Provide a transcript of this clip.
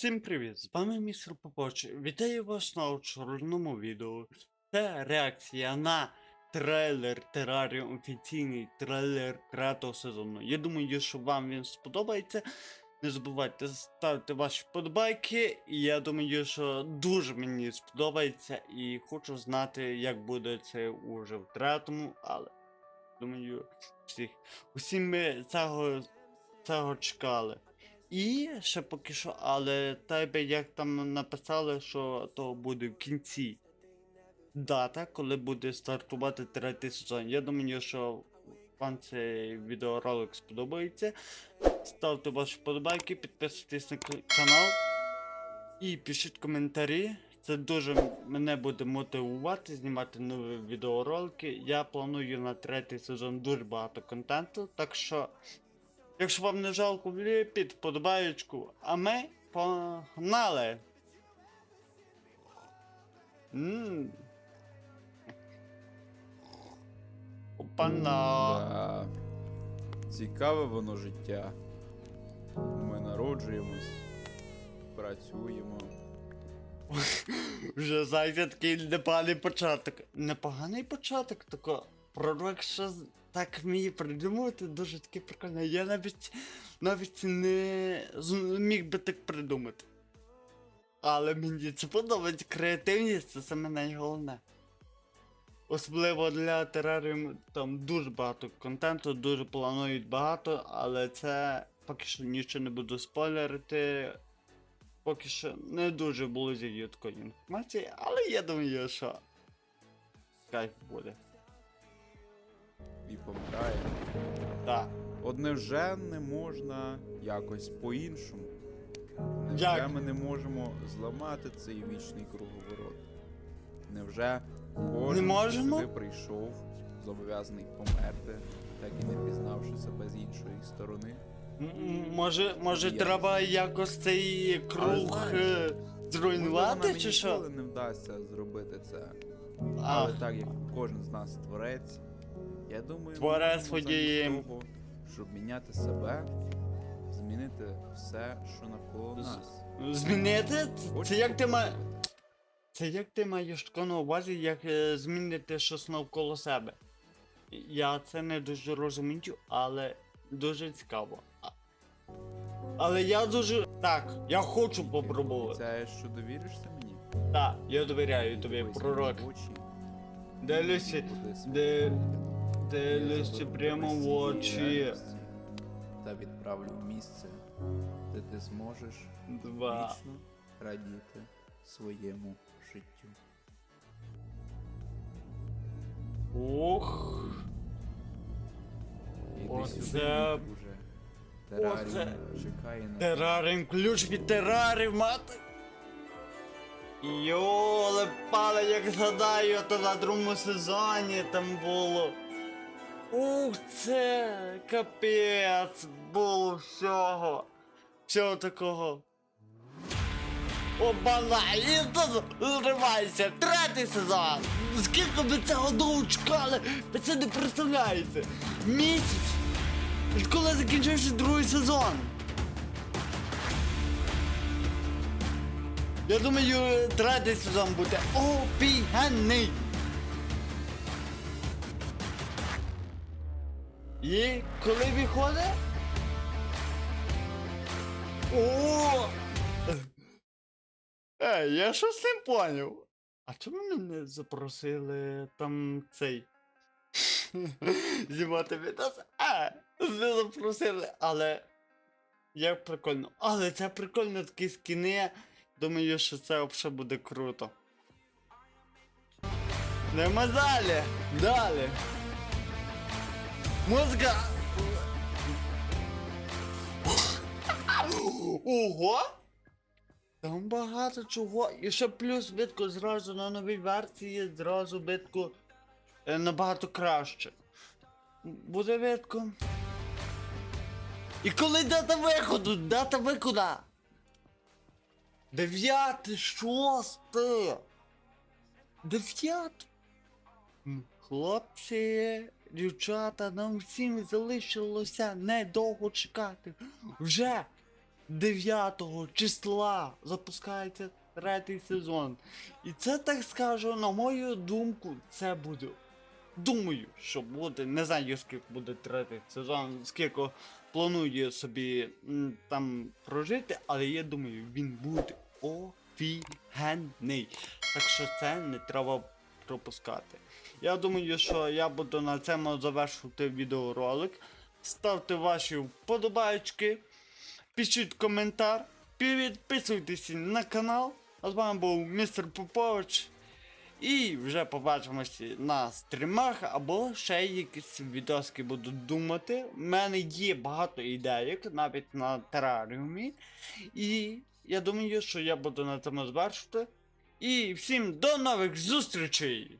Всім привіт! З вами містер Попоч. Вітаю вас на очередному відео. Це реакція на трейлер Terrarium, офіційний трейлер третього сезону. Я думаю, що вам він сподобається. Не забувайте ставити ваші подбайки. І я думаю, що дуже мені сподобається. І хочу знати, як буде це уже в третьому, але думаю, всіх. Усі ми цього, цього чекали. І ще поки що, але тебе як там написали, що то буде в кінці дата, коли буде стартувати третій сезон. Я думаю, що вам цей відеоролик сподобається. Ставте ваші вподобайки, підписуйтесь на канал і пишіть коментарі. Це дуже мене буде мотивувати знімати нові відеоролики. Я планую на третій сезон дуже багато контенту, так що. Якщо вам не жалко, вліпіть вподобаєчку, а ми погнали. Ммм. Опана. Цікаве воно життя. Ми народжуємось, працюємо. Вже знаєте, такий непоганий початок. Непоганий початок, тако. Пророк ще так вміє придумувати, дуже таке прикольне. Я навіть навіть не зміг би так придумати. Але мені це подобається. Креативність це саме найголовне. Особливо для тераріум там дуже багато контенту, дуже планують багато, але це поки що нічого не буду спойлерити. Поки що не дуже було зі такої інформації, але я думаю, що кайф буде. І помираємо. Так. От невже не можна якось по-іншому? Невже Як? ми не можемо зламати цей вічний круговорот? Невже кожен Не можемо? сюди прийшов, зобов'язаний померти, так і не пізнавши себе з іншої сторони? М- м- Може, може Я треба якось цей круг знаєш, е, Можливо, зруйнувати нам і чи що? ніколи не вдасться зробити це. А, Але так як кожен з нас творець, я думаю, ми можемо того, щоб міняти себе, змінити все, що навколо З- нас. змінити? Це як ти маєш. Це як ти маєш таке на увазі, як е, змінити щось навколо себе? Я це не дуже розумію, але дуже цікаво. А- Але я дуже. Так, я хочу попробувати. Це що довіришся мені? Так, я довіряю тобі, Дивись пророк. в очі. Дивлюся, Куди де- дивлюся прямо в очі. Та відправлю в місце, де ти зможеш Два. вічно радіти своєму життю. Ух. Іди Оце- сюди, друже. Оце- чекає на тебе. Терарим, ключ від терарів, мати. Йоле пале, як згадаю, то на другому сезоні там було. Ух, це капець було всього. Всього такого. Обана, і тут зривається третій сезон. Скільки ми цього довго чекали, ви це не представляєте. Місяць. Коли закінчився другий сезон. Я думаю, третій сезон буде офігенний. І коли виходить? О! Ей, я щось не поняв. А чому мене запросили там цей? Знімати відос? А, не запросили, але. Як прикольно. Але це прикольно такі скіни. Думаю, що це взагалі буде круто. Нема далі. Далі. Музика. Ого! Там багато чого. І ще плюс битку зразу на новій версії, зразу битку е, набагато краще. Буде видко. І коли дата виходу? Дата виходу? Дев'яте, шосте. Дев'яте. Хлопці, дівчата, нам всім залишилося недовго чекати. Вже 9 числа запускається третій сезон. І це так скажу, на мою думку, це буде. Думаю, що буде. Не знаю, скільки буде третій сезон, скільки планую собі там прожити, але я думаю, він буде офігенний. Так що це не треба пропускати. Я думаю, що я буду на цьому завершувати відеоролик. Ставте ваші вподобайки, пишіть коментар, підписуйтесь на канал. А з вами був містер Попович. І вже побачимося на стрімах або ще якісь відоски буду думати. У мене є багато ідейок, навіть на тераріумі. І я думаю, що я буду на цьому завершувати. І всім до нових зустрічей!